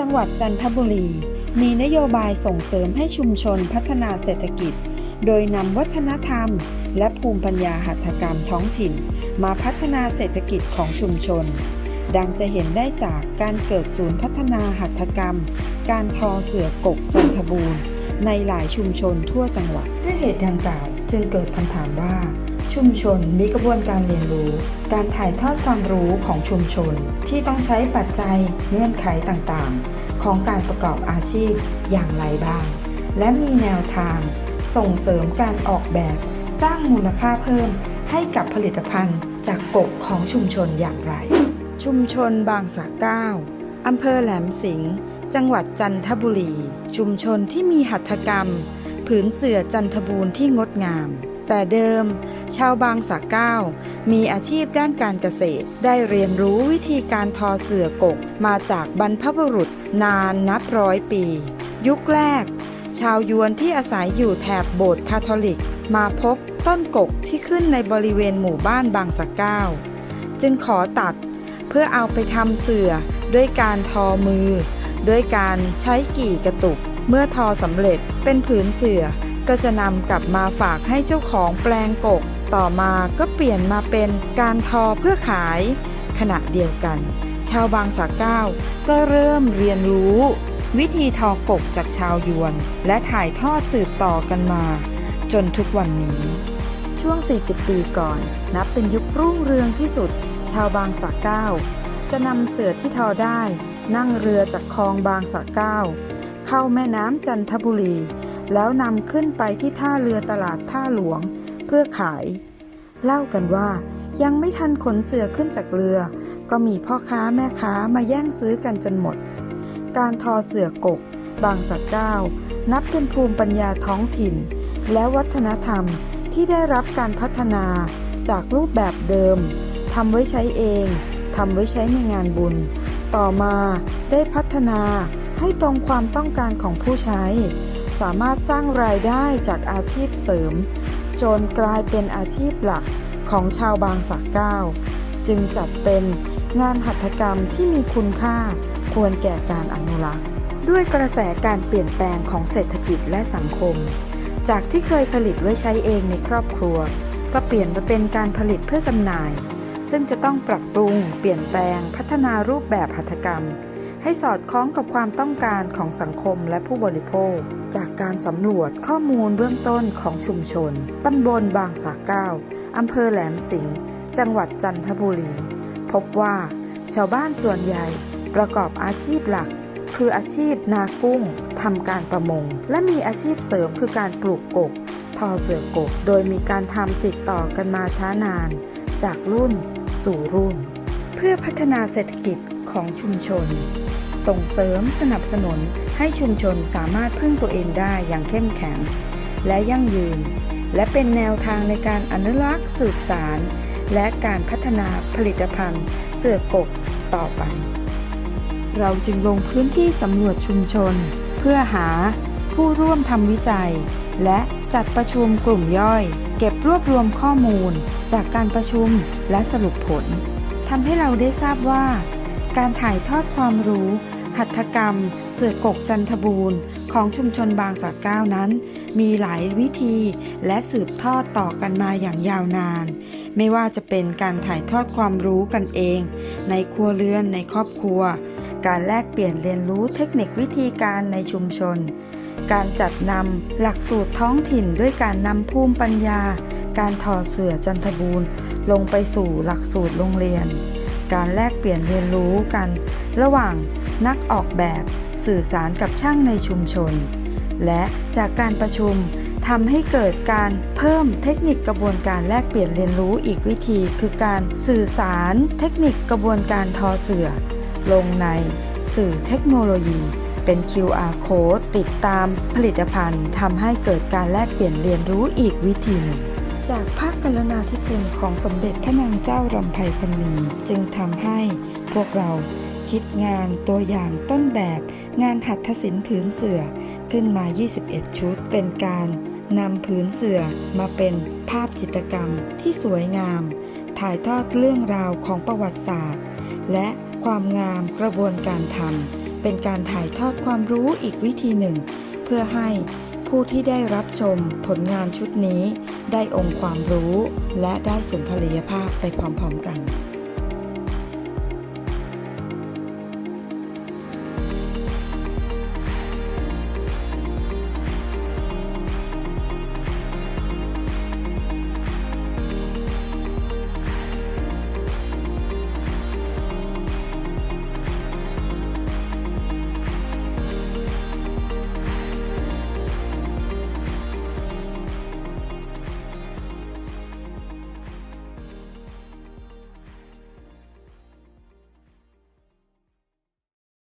จังหวัดจันทบุรี มีนโยบายส่งเสริมให้ชุมชนพัฒนาเศรษฐกิจ โดยนำวัฒนธรรม และภูมิปัญญาหัตถกรรมท้องถิ่น มาพัฒนาเศรษฐกิจของชุมชน ดังจะเห็นได้จากการเกิดศูนย์พัฒนาหัตถกรรม การทอเสือกกจันทบูรณ์ในหลายชุมชนทั่วจังหวัดด้วยเหตุดังกล่าว จึงเกิดคำถามว่า ชุมชนมีกระบวนการเรียนรู้ การถ่ายทอดความรู้ของชุมชนที่ต้องใช้ปัจจัยเงื่อนไขต่างๆ ของการประกอบอาชีพอย่างไรบ้าง และมีแนวทาง ส่งเสริมการออกแบบ สร้างมูลค่าเพิ่ม ให้กับผลิตภัณฑ์จากกบของชุมชนอย่างไร ชุมชนบางสะเก้าอำเภอแหลมสิงห์จังหวัดจันทบุรี ชุมชนที่มีหัตถกรรม ผืนเสื่อจันทบูรณ์ที่งดงาม แต่เดิม ชาวบางสะเก้า มีอาชีพด้านการเกษตร ได้เรียนรู้วิธีการทอเสื่อกกมาจากบรรพบุรุษนานนับร้อยปี ยุคแรก ชาวยวนที่อาศัยอยู่แถบโบสถ์คาทอลิก มาพบต้นกกที่ขึ้นในบริเวณหมู่บ้านบางสะเก้า จึงขอตัดเพื่อเอาไปทำเสื่อด้วยการทอมือ ด้วยการใช้กี่กระตุก เมื่อทอสำเร็จเป็นผืนเสื่อ ก็จะนำกลับมาฝากให้เจ้าของแปลงกก ต่อมาก็เปลี่ยนมาเป็นการทอเพื่อขาย ขณะเดียวกัน ชาวบางสะเก้าก็เริ่มเรียนรู้ วิธีทอกกจากชาวยวน และถ่ายทอดสืบต่อกันมา จนทุกวันนี้ ช่วง 40 ปีก่อน นับเป็นยุครุ่งเรืองที่สุด ชาวบางสะเก้าจะนำเสือที่ทอได้ นั่งเรือจากคลองบางสะเก้า เข้าแม่น้ำจันทบุรี แล้วนำขึ้นไปที่ท่าเรือตลาดท่าหลวง เพื่อขาย เล่ากันว่ายังไม่ทันขนเสือขึ้นจากเรือ ก็มีพ่อค้าแม่ค้ามาแย่งซื้อกันจนหมด การทอเสือกก บางสะเก้า นับเป็นภูมิปัญญาท้องถิ่น และวัฒนธรรมที่ได้รับการพัฒนาจากรูปแบบเดิมทำไว้ใช้เองทำไว้ใช้ในงานบุญ ต่อมาได้พัฒนาให้ตรงความต้องการของผู้ใช้ สามารถสร้างรายได้จากอาชีพเสริม จนกลายเป็นอาชีพหลักของชาวบางสะเก้า จึงจัดเป็นงานหัตถกรรมที่มีคุณค่าควรแก่การอนุรักษ์ ด้วยกระแสการเปลี่ยนแปลงของเศรษฐกิจและสังคม จากที่เคยผลิตไว้ใช้เองในครอบครัว ก็เปลี่ยนมาเป็นการผลิตเพื่อจำหน่าย ซึ่งจะต้องปรับปรุง เปลี่ยนแปลง พัฒนารูปแบบหัตถกรรม ให้สอดคล้องกับความต้องการของสังคมและผู้บริโภค จากการสำรวจข้อมูลเบื้องต้นของชุมชน ตำบลบางสาเก้าอำเภอแหลมสิงห์จังหวัดจันทบุรี พบว่า ชาวบ้านส่วนใหญ่ประกอบอาชีพหลัก คืออาชีพนากุ้งทำการประมง และมีอาชีพเสริมคือการปลูกกกทอเสือกกโดยมีการทำติดต่อกันมาช้านาน จากรุ่นสู่รุ่น เพื่อพัฒนาเศรษฐกิจของชุมชน ส่งเสริมสนับสนุนให้ชุมชนสามารถพึ่งตัวเองได้อย่างเข้มแข็ง และยั่งยืน และเป็นแนวทางในการอนุรักษ์สืบสาร และการพัฒนาผลิตภัณฑ์เสือกกต่อไป เราจึงลงพื้นที่สำรวจชุมชน เพื่อหาผู้ร่วมทำวิจัย และจัดประชุมกลุ่มย่อย เก็บรวบรวมข้อมูล จากการประชุมและสรุปผลทำให้เราได้ทราบว่า การถ่ายทอดความรู้ หัตถกรรม เสือกกจันทบูรณ์ ของชุมชนบางสะเก้านั้น มีหลายวิธีและสืบทอดต่อกันมาอย่างยาวนาน ไม่ว่าจะเป็นการถ่ายทอดความรู้กันเอง ในครัวเรือนในครอบครัว การแลกเปลี่ยนเรียนรู้เทคนิควิธีการในชุมชนการจัดนำหลักสูตรท้องถิ่นด้วยการนำภูมิปัญญา การทอเสือจันทบูรณ์ ลงไปสู่หลักสูตรโรงเรียน การแลกเปลี่ยนเรียนรู้กัน ระหว่างนักออกแบบสื่อสารกับช่างในชุมชน และจากการประชุมทำให้เกิดการเพิ่มเทคนิคกระบวนการแลกเปลี่ยนเรียนรู้อีกวิธี คือการสื่อสารเทคนิคกระบวนการทอเสือ ลงในสื่อเทคโนโลยี เป็น QR code ติดตามผลิตภัณฑ์ทำให้เกิดการแลกเปลี่ยนเรียนรู้อีกวิธีหนึ่ง จากภาค กรุณาธิคุณของสมเด็จพระนางเจ้ารำไพพรรณีจึงทำให้พวกเราคิดงานตัวอย่างต้นแบบงานหัตถศิลป์ผืนเสือขึ้นมา 21 ชุด เป็นการนำผืนเสือมาเป็นภาพจิตรกรรมที่สวยงาม ถ่ายทอดเรื่องราวของประวัติศาสตร์ และความงามกระบวนการทำเป็นการถ่ายทอดความรู้อีกวิธีหนึ่ง เพื่อให้ ผู้ที่ได้รับชมผลงานชุดนี้ ได้องค์ความรู้ และได้สุนทรียภาพไปพร้อมๆกัน